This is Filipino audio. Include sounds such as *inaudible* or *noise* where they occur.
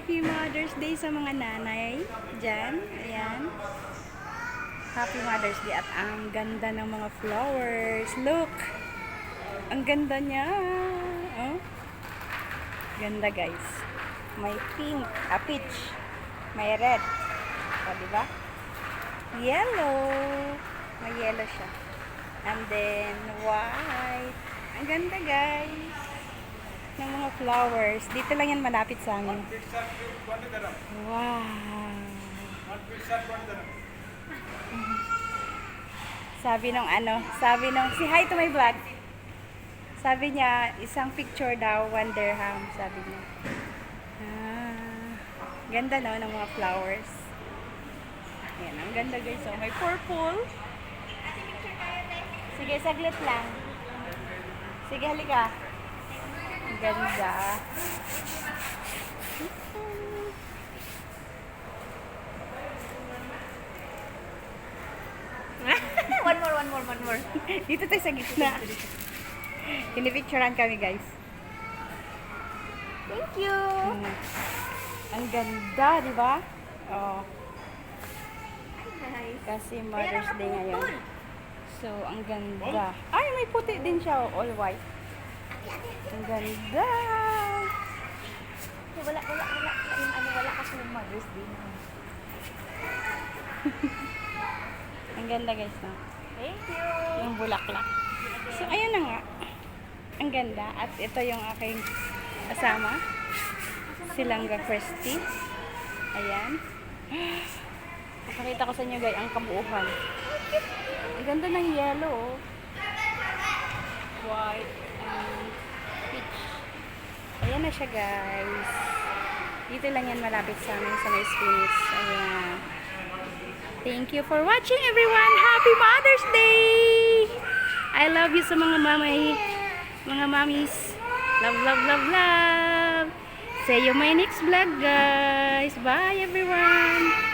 Happy Mother's Day sa mga nanay dyan. Ayan. Happy Mother's Day at ang ganda ng mga flowers. Look! Ang ganda niya. Oh. Ganda guys. May pink, ah, peach. May red. O, di ba? Yellow. May yellow siya. And then, white. Ang ganda guys. Ng mga flowers. Dito lang yan malapit sa amin. Wow. Sabi nung ano, sabi nung, si hi to my vlog. Sabi niya, isang picture daw, one dirham, sabi niya. Ah, ganda no, ng mga flowers. Ayan, ang ganda guys. So, may purple. Sige, saglit lang. Sige, halika. Ganda. *laughs* one more, one more, one more. *laughs* Dito tayo sa gitna. Pinipicturean kami guys. Thank you. Mm. Ang ganda, di ba? Oh, Nice. kasi Mother's Day ngayon. So, ang ganda. Ay, may puti din siya, oh, all white. Ang ganda. Wala, wala, wala. Yung ano, wala kasi yung Mother's Day na. Ang ganda guys, no? Thank you. Yung bulaklak. So, ayun na nga. Ang ganda. At ito yung aking kasama. Silangga Christy. Ayan. *gasps* Pakakita ko sa inyo guys ang kabuuhan. Ang ganda ng yellow. oh. White and peach. Ayan na siya guys. Dito lang yan malapit sa amin sa may Spinach. Ayan. Thank you for watching everyone. Happy Mother's Day! I love you sa mga mamay, mga mamis. Love, love, love, love. See you my next vlog guys. Bye everyone.